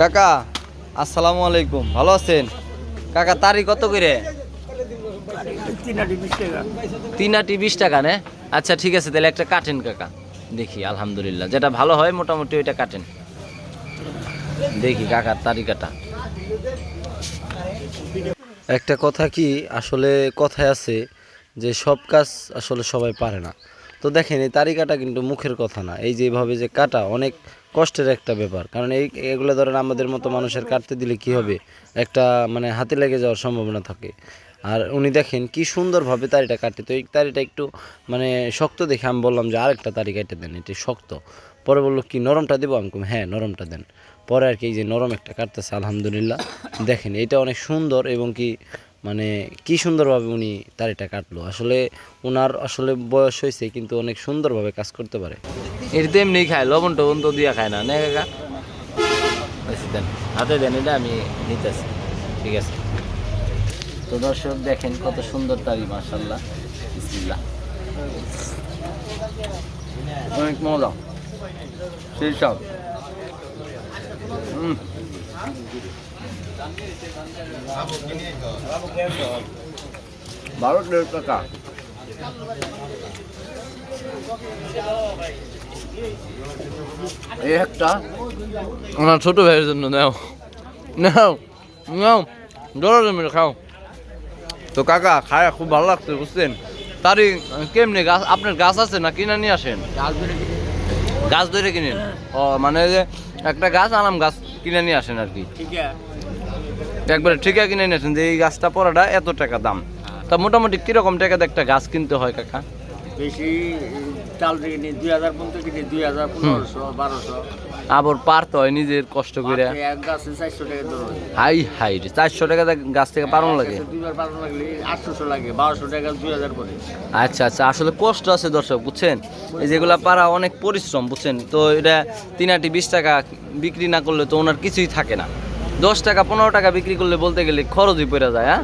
কাকা, আসসালামু আলাইকুম। ভালো আছেন? কাকা, তারি কত করে? তিন আটি বিশ টাকা, নে? আচ্ছা ঠিক আছে, তাহলে একটা কাটেন কাকা। দেখি, আলহামদুলিল্লাহ। যেটা ভালো হয়, মোটামুটি ওইটা কাটেন। দেখি কাকার তারি কাটা। একটা কথা কি, আসলে কথায় আছে যে, সব কাজ আসলে সবাই পারে না। তো দেখেন, এই তারিকাটা কিন্তু মুখের কথা না। এই যেভাবে যে কাটা, অনেক কষ্টের একটা ব্যাপার। কারণ এই এগুলো ধরেন আমাদের মতো মানুষের কাটতে দিলে কি হবে? একটা মানে হাতে লেগে যাওয়ার সম্ভাবনা থাকে। আর উনি দেখেন কি সুন্দরভাবে তারিটা কাটে। তো এই তারিটা একটু মানে শক্ত দেখে আমি বললাম যে আরেকটা তারি কেটে দেন, এটি শক্ত। পরে বলল, কি, নরমটা দেবো? আমি হ্যাঁ নরমটা দেন। পরে আর কি এই যে নরম একটা কাটতেছে, আলহামদুলিল্লাহ। দেখেন, এটা অনেক সুন্দর এবং কি মানে কি সুন্দরভাবে উনি তারিটা কাটলো? আসলে ওনার আসলে বয়স হয়েছে কিন্তু অনেক সুন্দরভাবে কাজ করতে পারে। এটা তো এমনি খায় লবণ টবণ তো দিয়া খায় না আচ্ছা, হাতে দেন এটা আমি নিতেছি ঠিক আছে। তো দর্শক দেখেন কত সুন্দর তারি মার্শাল্লাহ অনেক মজা সেই সব। বারো দেড় টাকা। এই একটা। আমার ছোট ভাইয়ের জন্য নাও। নাও নাও ডলার মেরে খাও। তো কাকা খায় খুব ভালো লাগছে বুঝছেন? তারই কেমনি গাছ আপনার গাছ আছে না কিনে নিয়ে আসেন? গাছ ধরে কিনেন? ও মানে যে একটা গাছ আনাম গাছ কিনে নিয়ে আসেন আর কি। একবারে ঠিকা কিনে নিয়েছেন যে এই গাছটা পড়াটা এত টাকা দাম। তা মোটামুটি কীরকম টাকাতে একটা গাছ কিনতে হয় কাকা? বেশি চাল থেকে নিয়ে দুই হাজার পর্যন্ত কিনে দুই হাজার পনেরোশো বারোশো। আবার পারতে হয় নিজের কষ্ট করে। এক গাছে চারশো টাকা ধরো হাই হাই রে চারশো টাকা গাছ থেকে পারণ লাগে? দুইবার পালন লাগলে আটশোশো লাগে বারোশো টাকা দুই হাজার করে। আচ্ছা আচ্ছা আসলে কষ্ট আছে দর্শক বুঝছেন? এই যেগুলা পারা অনেক পরিশ্রম বুঝছেন? তো এটা তিন আটি বিশ টাকা বিক্রি না করলে তো ওনার কিছুই থাকে না। দশ টাকা, পনেরো টাকা বিক্রি করলে বলতে গেলে খরচই পড়ে যায় হ্যাঁ?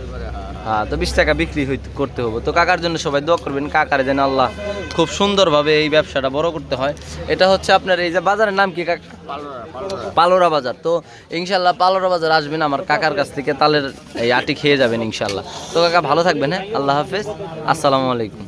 হ্যাঁ তো বিশ টাকা বিক্রি করতে হবে। তো কাকার জন্য সবাই দোয়া করবেন, কাকার যেন আল্লাহ খুব সুন্দরভাবে এই ব্যবসাটা বড় করতে হয়। এটা হচ্ছে আপনার এই যে বাজারের নাম কি, কাকা? পালোরা বাজার। তো ইনশাল্লাহ পালোরা বাজার আসবেন আমার কাকার কাছ থেকে, তালের এই আটি খেয়ে যাবেন ইনশাল্লাহ। তো কাকা ভালো থাকবেন হ্যাঁ? আল্লাহ হাফেজ। আসসালামু আলাইকুম।